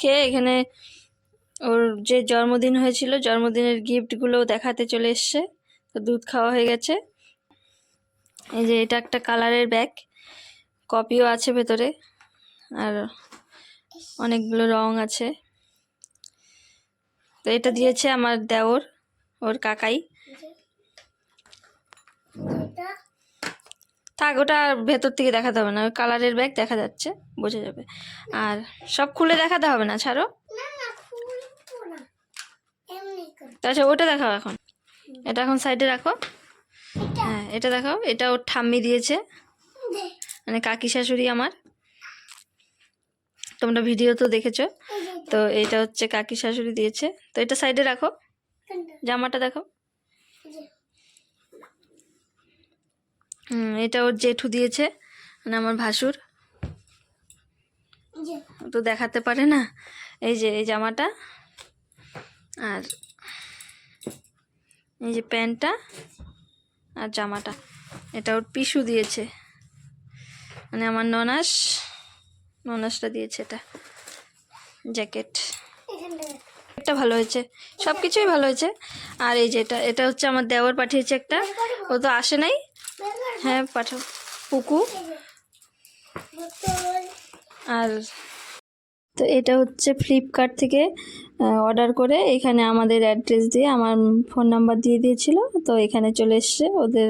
খেয়ে এখানে ওর যে জন্মদিন হয়েছিল, জন্মদিনের গিফটগুলো দেখাতে চলে এসছে। তো দুধ খাওয়া হয়ে গেছে। এই যে এটা একটা কালারের ব্যাগ, কপিও আছে ভেতরে, আর অনেকগুলো রং আছে। তো এটা দিয়েছে আমার দেওর। ওর কাকাই। থাক ওটা আর ভেতর থেকে দেখাতে হবে না। ওই কালারের ব্যাগ দেখা যাচ্ছে বোঝা যাবে। আর সব খুলে দেখাতে হবে না? ছাড়ো। না না খুলবো না। এমনি করে। তাছাড়া ওটা দেখাও এখন। এটা এখন সাইডে রাখো। হ্যাঁ এটা দেখাও। এটা ওর ঠাম্মি দিয়েছে। মানে কাকি শাশুড়ি আমার। তোমরা ভিডিও তো দেখেছ। তো এটা হচ্ছে কাকি শাশুড়ি দিয়েছে। তো এটা সাইডে রাখো। জামাটা দেখো এটা ওর জেঠু দিয়েছে মানে আমার ভাসুর। তো দেখাতে পারে না। এই যে এই জামাটা। আর এই যে প্যান্টটা আর জামাটা। এটা ওর পিসু দিয়েছে। মানে আমার ননাস ননাসটা দিয়েছে এটা। জ্যাকেট। এটা ভালো হয়েছে সব কিছুই ভালো হয়েছে। আর এই যে এটা হচ্ছে আমার দেওয়ার পাঠিয়েছে একটা, ও তো আসে নাই। হ্যাঁ পাঠাও, পুকু। আর তো এটা হচ্ছে ফ্লিপকার্ট থেকে অর্ডার করে, এখানে আমাদের অ্যাড্রেস দিয়ে আমার ফোন নাম্বার দিয়ে দিয়েছিল, তো এখানে চলে এসছে ওদের।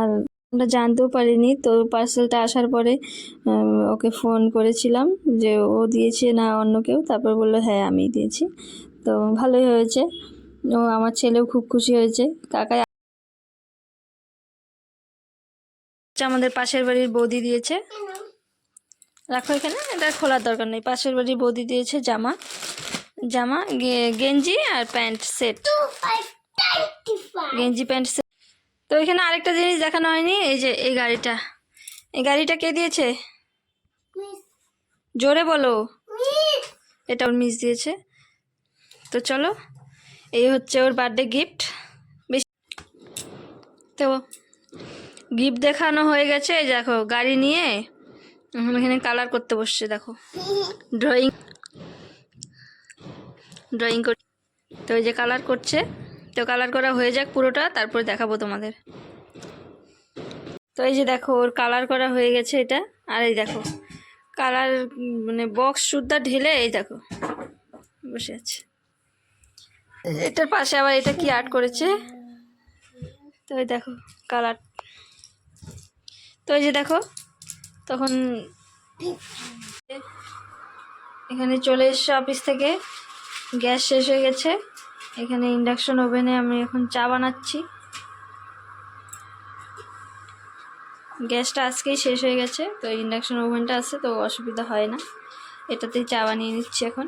আর আমরা জানতেও পারিনি, তো পার্সেলটা আসার পরে ওকে ফোন করেছিলাম যে ও দিয়েছে না অন্য কেউ, তারপর বলল হ্যাঁ আমি দিয়েছি। তো ভালোই হয়েছে। ও আমার ছেলেও খুব খুশি হয়েছে। কাকাই আমাদের পাশের বাড়ির বৌদি দিয়েছে। রাখো এখানে এটা খোলার দরকার নেই। পাশের বাড়ির বৌদি দিয়েছে জামা। জামা গেঞ্জি আর প্যান্ট সেট। গেঞ্জি প্যান্ট সেট। তো এখানে আরেকটা জিনিস দেখানো হয়নি এই যে এই গাড়িটা। এই গাড়িটা কে দিয়েছে? জোরে বলো। এটা ওর মিস দিয়েছে। তো চলো, এই হচ্ছে ওর বার্থডে গিফট বেশি তো গিফট দেখানো হয়ে গেছে দেখো, গাড়ি নিয়ে এখন কালার করতে বসছে, দেখো। ড্রয়িং ড্রয়িং কর তো এই যে কালার করছে, তো কালার করা হয়ে যাক পুরোটা, তারপরে দেখাবো তোমাদের। তো এই যে দেখো, ওর কালার করা হয়ে গেছে এটা, আর এই দেখো কালার মানে বক্স সুদ্ধা ঢেলে এই দেখো, বসে আছে। এটার পাশে আবার এটা কি আর্ট করেছে? তো এই দেখো কালার তো এই যে দেখো, তখন এখানে চলে এসছে অফিস থেকে। গ্যাস শেষ হয়ে গেছে। এখানে ইন্ডাকশন ওভেনে আমি এখন চা বানাচ্ছি। গ্যাসটা আজকেই শেষ হয়ে গেছে, তো ইন্ডাকশন ওভেনটা আছে, তো অসুবিধা হয় না। এটাতেই চা বানিয়ে নিচ্ছি এখন।